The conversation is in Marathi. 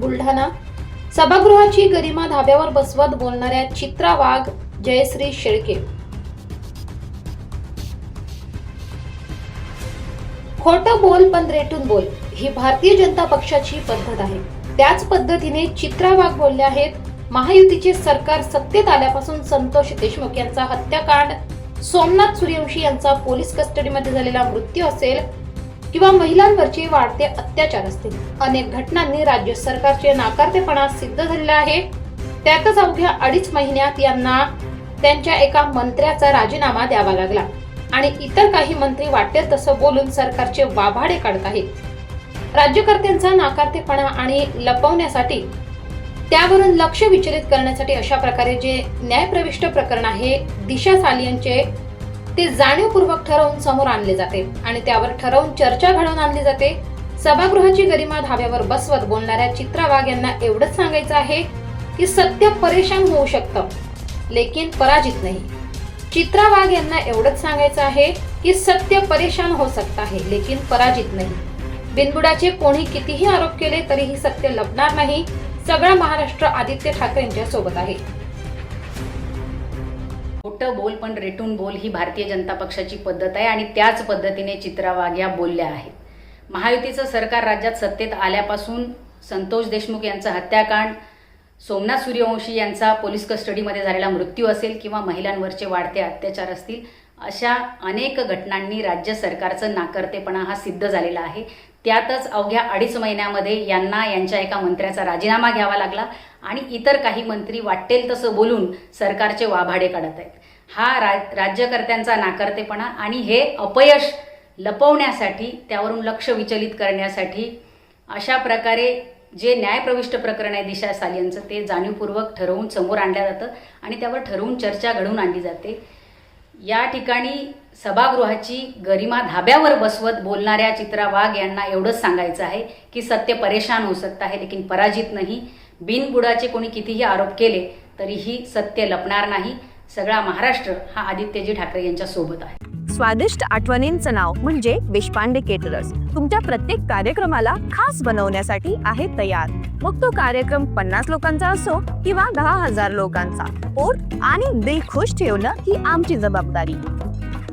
बुलढाणा. सभागृहाची गरिमा धाब्यावर बसवत बोलणाऱ्या चित्रा वाघ जयश्री शेळके. खोट बोल पण रेटून बोल ही भारतीय जनता पक्षाची पद्धत आहे. त्याच पद्धतीने चित्रा वाघ बोलले आहेत महायुतीचे सरकार सत्तेत आल्यापासून संतोष देशमुख यांचा हत्याकांड सोमनाथ सूर्यवंशी यांचा पोलीस कस्टडीमध्ये झालेला मृत्यू असेल किंवा महिलांवरचे वाढते अत्याचार असतील. अनेक घटनांनी राज्य सरकारचे नाकारतेपणा सिद्ध झालेला आहे. त्यातच अवघ्या अडीच महिन्यात यांना त्यांच्या एका मंत्र्याचा राजीनामा द्यावा लागला. आणि इतर काही मंत्री वाटेल तसं बोलून सरकारचे वाभाडे काढत आहेत. राज्यकर्त्यांचा नाकारतेपणा आणि लपवण्यासाठी त्यावरून लक्ष विचलित करण्यासाठी अशा प्रकारे जे न्यायप्रविष्ट प्रकरण आहे दिशा सालियनचे ते जाणीवपूर्वक ठरवून समोर आणले जाते आणि त्यावर ठरवून चर्चा घडवून आणली जाते. सभागृहाची गरिमा धाब्यावर बसवत बोलणाऱ्या चित्रा वाघ यांना एवढंच सांगायचं आहे की सत्य परेशान होऊ शकतं लेकिन पराजित नाही. चित्रा वाघ यांना एवढंच सांगायचं आहे की सत्य परेशान हो सकता है लेकिन पराजित नाही. बिनबुडाचे कोणी कितीही आरोप केले तरीही सत्य लपणार नाही सगळा महाराष्ट्र आदित्य ठाकरेंच्या सोबत आहे. खोटं बोल पण रेटून बोल ही भारतीय जनता पक्षाची पद्धत आहे आणि त्याच पद्धतीने चित्रा वाघ्या बोलल्या आहेत. महायुतीचं सरकार राज्यात सत्तेत आल्यापासून संतोष देशमुख यांचं हत्याकांड सोमनाथ सूर्यवंशी यांचा पोलीस कस्टडीमध्ये झालेला मृत्यू असेल किंवा महिलांवरचे वाढते अत्याचार असतील अशा अनेक घटनांनी राज्य सरकारचं नाकर्तेपणा हा सिद्ध झालेला आहे. त्यातच अवघ्या अडीच महिन्यामध्ये यांना यांच्या एका मंत्र्याचा राजीनामा घ्यावा लागला आणि इतर काही मंत्री वाटेल तसं बोलून सरकारचे वाभाडे काढत आहेत. हा राज राज्यकर्त्यांचा नाकर्तेपणा आणि हे अपयश लपवण्यासाठी त्यावरून लक्ष विचलित करण्यासाठी अशा प्रकारे जे न्यायप्रविष्ट प्रकरण आहे दिशा सालियांचं ते जाणीवपूर्वक ठरवून समोर आणलं जातं आणि त्यावर ठरवून चर्चा घडवून आणली जाते. या ठिकाणी सभागृहाची गरिमा धाब्यावर बसवत बोलणाऱ्या चित्रा वाघ यांना एवढंच सांगायचं आहे की सत्य परेशान होऊ सकता आहे लेकिन पराजित नाही. बिनबुडाचे कोणी कितीही आरोप केले तरीही सत्य लपणार नाही. सगळा महाराष्ट्र हा आदित्यजी ठाकरे यांच्या सोबत आहे. स्वादिष्ट आठवणींचं नाव म्हणजे देशपांडे केटरर्स तुमच्या प्रत्येक कार्यक्रमाला खास बनवण्यासाठी आहे तयार. मग तो कार्यक्रम पन्नास लोकांचा असो किंवा दहा हजार लोकांचा. पोट आणि दिल खुश ठेवणं ही आमची जबाबदारी.